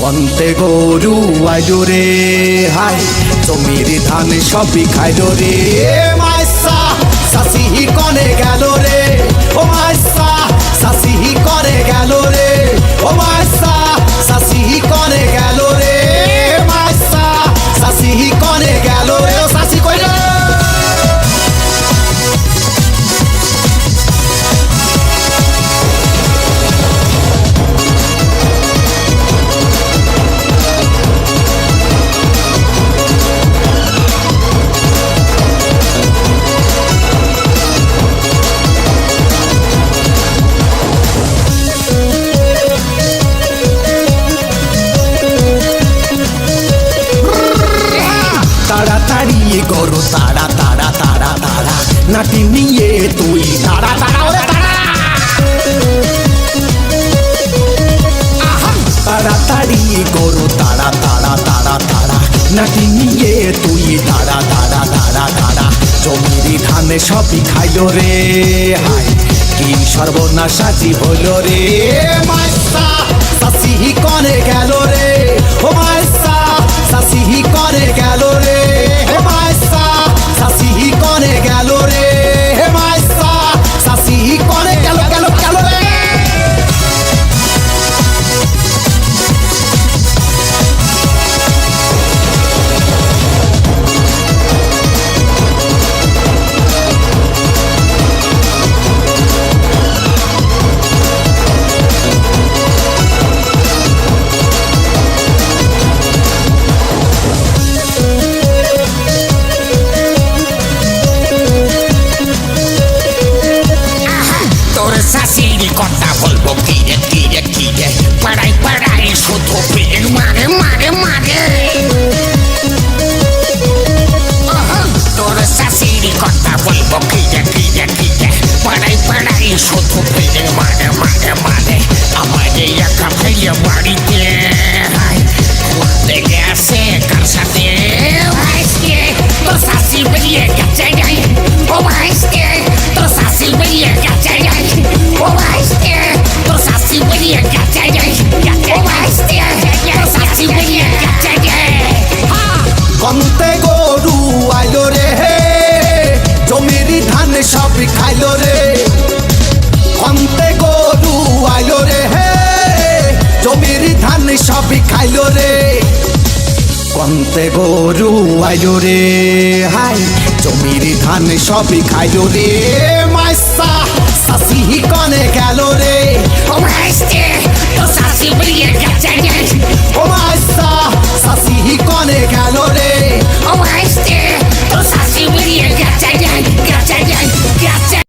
কন্তে গরু আয়োরে হাই জমির ধান সবই খাইল রে। মাইসা শাসি কনে গেল রে, ও মাইসা। তাড়াতাড়ি গরু তারা তাড়া তাড়া তাড়া। নাটি নিয়ে তুই ওরে তাড়া। তাড়াতাড়ি গরু তাড়া তাড়া তাড়া তাড়া। নাটি নিয়ে তুই তাড়া তাড়া তাড়া তাড়া। জমির ধানে সবই খাইলো রে হাই কি সর্বনাশাজি হইল রে, মাইসা। সাসি করে গেল ধান সব খাইলো রে। কন্তে গরু আইলো রে হাই জমির ধান সবই খাইলো রে। মাইসা, সাসি কনে গেল রে।